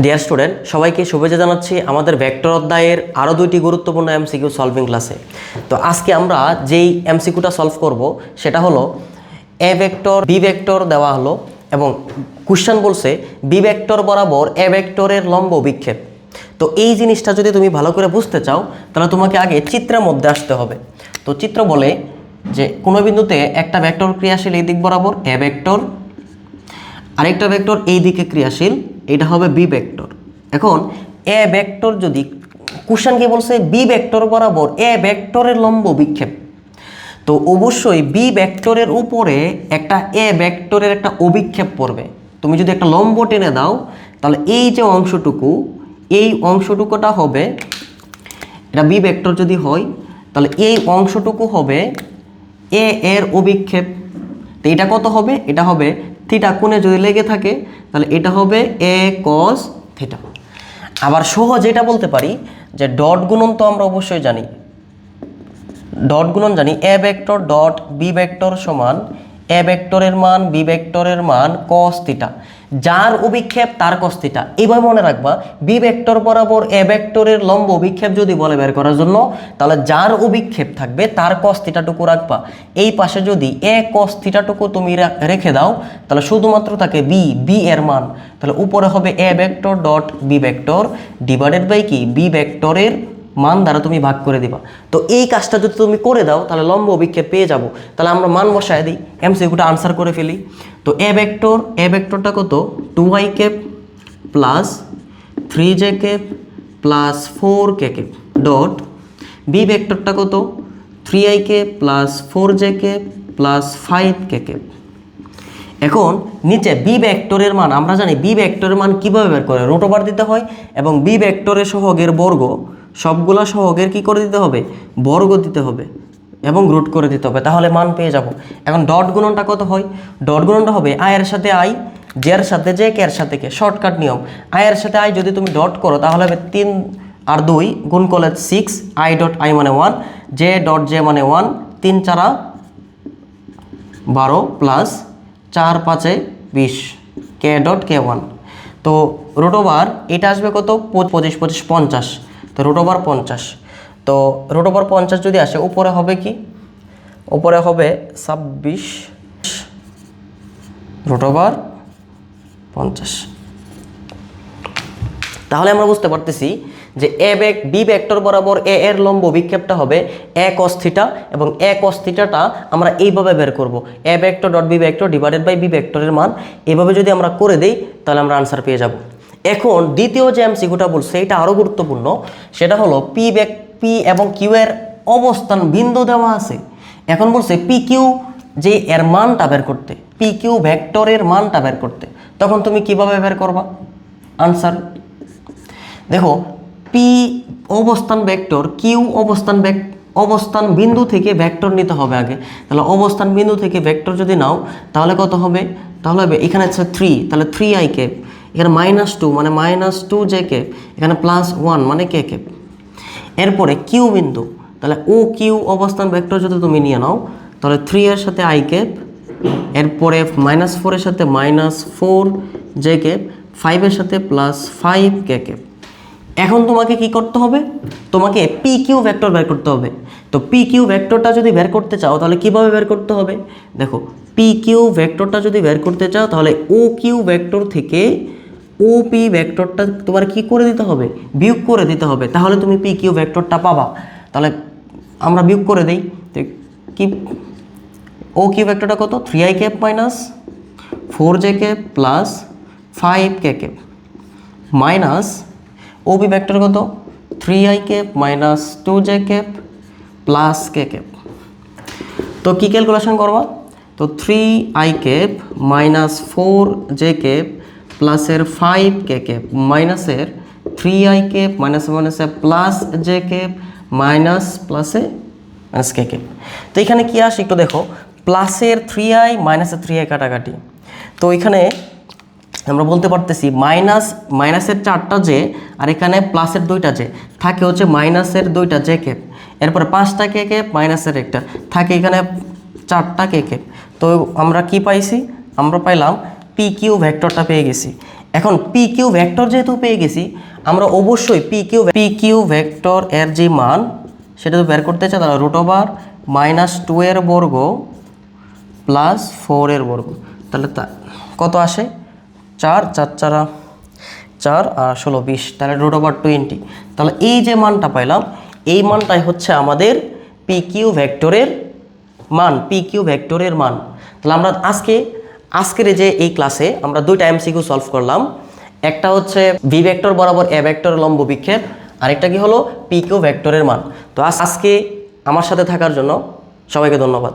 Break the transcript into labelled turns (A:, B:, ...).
A: Dear student সবাইকে শুভেচ্ছা জানাচ্ছি আমাদের ভেক্টর অধ্যায়ের আরও দুইটি গুরুত্বপূর্ণ এমসিকিউ সলভিং ক্লাসে তো আজকে আমরা যেই এমসিকিউটা সলভ করব, সেটা হলো এ ভেক্টর বি ভেক্টর দেওয়া হলো এবং কোশ্চেন বলছে বি ভেক্টর বরাবর এ ভেক্টরের লম্ব বিক্ষেপ। তো এই জিনিসটা যদি তুমি ভালো করে বুঝতে চাও, তাহলে তোমাকে আগে চিত্রের মধ্যে আসতে হবে। তো চিত্র বলে যে কোনো বিন্দুতে একটা ভেক্টর ক্রিয়াশীল এই দিক বরাবর এ ভেক্টর আরেকটা ভেক্টর এই দিকে ক্রিয়াশীল। এটা হবে বি ভেক্টর এখন এ ভেক্টর যদি কোশ্চেন কি বলছে? বি ভেক্টর বরাবর এ ভেক্টরের লম্ব বিক্ষেপ। তো অবশ্যই বি ভেক্টরের উপরে একটা এ ভেক্টরের একটা অভিক্ষেপ পড়বে। তুমি যদি একটা লম্ব টেনে দাও, তাহলে এই যে অংশটুকু, এই অংশটুকুটা হবে, এটা বি ভেক্টর যদি হয়, তাহলে এই অংশটুকু হবে এ এর অভিক্ষেপ। তো এটা কত হবে? এটা হবে থিটা কোণে যদি লেগে থাকে, তাহলে এটা হবে এ কস থিটা। আবার সহজ এটা বলতে পারি যে ডট গুণন তো আমরা অবশ্যই জানি। ডট গুণন জানি A vector dot B vector সমান এ ভেক্টরের মান, বি ভেক্টরের মান কস থিটা যার অভিক্ষেপ তার কস থিটা এইভাবে মনে রাখবা বি ভেক্টর বরাবর এ ভেক্টরের লম্ব অভিক্ষেপ যদি বলে বের করার জন্য, তাহলে যার অভিক্ষেপ থাকবে তার কস থিটাটুকু রাখবা। এই পাশে যদি এ কস থিটাটুকু তুমি রেখে দাও, তাহলে শুধুমাত্র থাকে বি বি এর মান। তাহলে উপরে হবে A vector dot B vector. Divided by কি? বি ভেক্টরের মান দ্বারা তুমি ভাগ করে দিবা। তো এই কাজটা যদি তুমি করে দাও, তাহলে লম্ব অভিক্ষেপ পেয়ে যাব। তাহলে আমরা মান বসায় দিই। এমসিকিউটা আনসার করে ফেলি। তো এ ভেক্টর এ ভেক্টরটা কত? Two i cap plus three j cap plus four k cap dot B ভেক্টরটা কত? Three i k plus four j k plus five k cap এখন নিচে বি ভেক্টরের মান, আমরা জানি বি ভেক্টরের মান কীভাবে বের করে? রোট ওভার দিতে হয় এবং বি ভেক্টরের সহগের বর্গ সবগুলা সহগের কি করে দিতে হবে? বর্গ দিতে হবে এবং রুট করে দিতে হবে। তাহলে মান পেয়ে যাব। এখন ডট গুণনটা কত হয়? ডট গুণনটা হবে আয়ের সাথে আই জের সাথে জে কে এর সাথে কে শর্টকাট নিয়ম। আয়ের সাথে আই যদি তুমি ডট করো, তাহলে হবে তিন আর দুই গুণ করলে সিক্স আই ডট আই মানে ওয়ান জে ডট জে মানে ওয়ান তিন চারা বারো প্লাস চার পাঁচে বিশ কে ডট কে ওয়ান তো রোটোবার এটা আসবে কত? পঁচিশ পঁচিশ, পঞ্চাশ। তো রোটোবার পঞ্চাশ। তো রোটোবার পঞ্চাশ যদি আসে, উপরে হবে কি? উপরে হবে ছাব্বিশ রোটোবার পঞ্চাশ। তাহলে আমরা বুঝতে পারতেছি যে এ ব্যাক বি ভেক্টর বরাবর এ এর লম্ব বিক্ষেপটা হবে এ cos থিটা এবং এ cos থিটাটা আমরা এইভাবে বের করব। A vector dot B vector divided by B ভেক্টরের মান। এভাবে যদি আমরা করে দেই, তাহলে আমরা আনসার পেয়ে যাব। এখন দ্বিতীয় যে এমসিকিউটা বলছে এটা আরও গুরুত্বপূর্ণ, সেটা হলো পি ব্যাক পি এবং কিউ এর অবস্থান বিন্দু দেওয়া আছে। এখন বলছে পি কিউ যে এর মানটা বের করতে পি কিউ ভেক্টরের মানটা বের করতে, তখন তুমি কীভাবে বের করবা? আনসার দেখো পি অবস্থান ভেক্টর কিউ অবস্থান অবস্থান বিন্দু থেকে ভেক্টর নিতে হবে আগে। তাহলে অবস্থান বিন্দু থেকে ভেক্টর যদি নাও, তাহলে কত হবে? তাহলে হবে, এখানে হচ্ছে থ্রি তাহলে থ্রি আই কেপ এখানে মাইনাস টু মানে মাইনাস টু জে কেপ এখানে প্লাস ওয়ান মানে কে কেপ এরপরে কিউ বিন্দু, তাহলে ও কিউ অবস্থান ভেক্টর যদি তুমি নিয়ে নাও, তাহলে থ্রি এর সাথে আই কেপ এরপরে মাইনাস ফোরের সাথে মাইনাস ফোর জে কেপ ফাইভের সাথে প্লাস ফাইভ কে কেপ এখন তোমাকে কি করতে হবে? তোমাকে পি কিউ ভেক্টর বের করতে হবে। তো পি কিউ ভেক্টরটা যদি বের করতে চাও, তাহলে কীভাবে বের করতে হবে? দেখো পি কিউ ভেক্টরটা যদি বের করতে চাও, তাহলে ও কিউ ভেক্টর থেকে ও, পি ভেক্টরটা তোমার কি করে দিতে হবে? বিয়োগ করে দিতে হবে। তাহলে তুমি পি, কিউ ভেক্টরটা পাবা। তাহলে আমরা বিয়োগ করে দিই। তো কি, ও, কিউ ভেক্টরটা কত? Three i cap minus four j cap plus five k cap minus O B vector কত? Three i cap minus two j cap plus k cap তো কী ক্যালকুলেশন করবা? তো three i cap minus four j cap প্লাসের five k cap মাইনাসের three i cap minus মাইনাসে plus j cap minus প্লাসে minus k cap তো এখানে কি আসে একটু দেখো প্লাসের থ্রি আই মাইনাসের থ্রি আই কাটাকাটি। তো এখানে আমরা বলতে পারতেছি মাইনাস মাইনাসের চারটা যে আর এখানে প্লাসের দুইটা যে থাকে হচ্ছে মাইনাসের দুইটা যে কেপ এরপরে পাঁচটা কে কেপ মাইনাসের একটা। থাকে এখানে চারটা কে কেপ তো আমরা কি পাইছি? আমরা পাইলাম পি কিউ পেয়ে গেছি। এখন পি কিউ যেহেতু পেয়ে গেছি, আমরা অবশ্যই পি কিউ পি কিউ এর যে মান, সেটা তো বের করতে চাই, তাহলে রুট ওভার মাইনাস টু এর বর্গ প্লাস ফোর এর বর্গ। তাহলে তা কত আসে? চার চার, চারা, চার, আর ষোলো, বিশ। তাহলে রুট ওভার টোয়েন্টি তাহলে এই যে মানটা পাইলাম, এই মানটাই হচ্ছে আমাদের পি কিউ মান পি কিউ মান। তাহলে আমরা আজকে আজকের যে এই ক্লাসে আমরা দুইটা এমসিকিউ সলভ করলাম। একটা হচ্ছে ভি ভেক্টর বরাবর এ ভেক্টর লম্ব বিক্ষেপ আরেকটা কি হলো? পিকো ভেক্টরের মান। তো আজ- আজকে আমার সাথে থাকার জন্য সবাইকে ধন্যবাদ।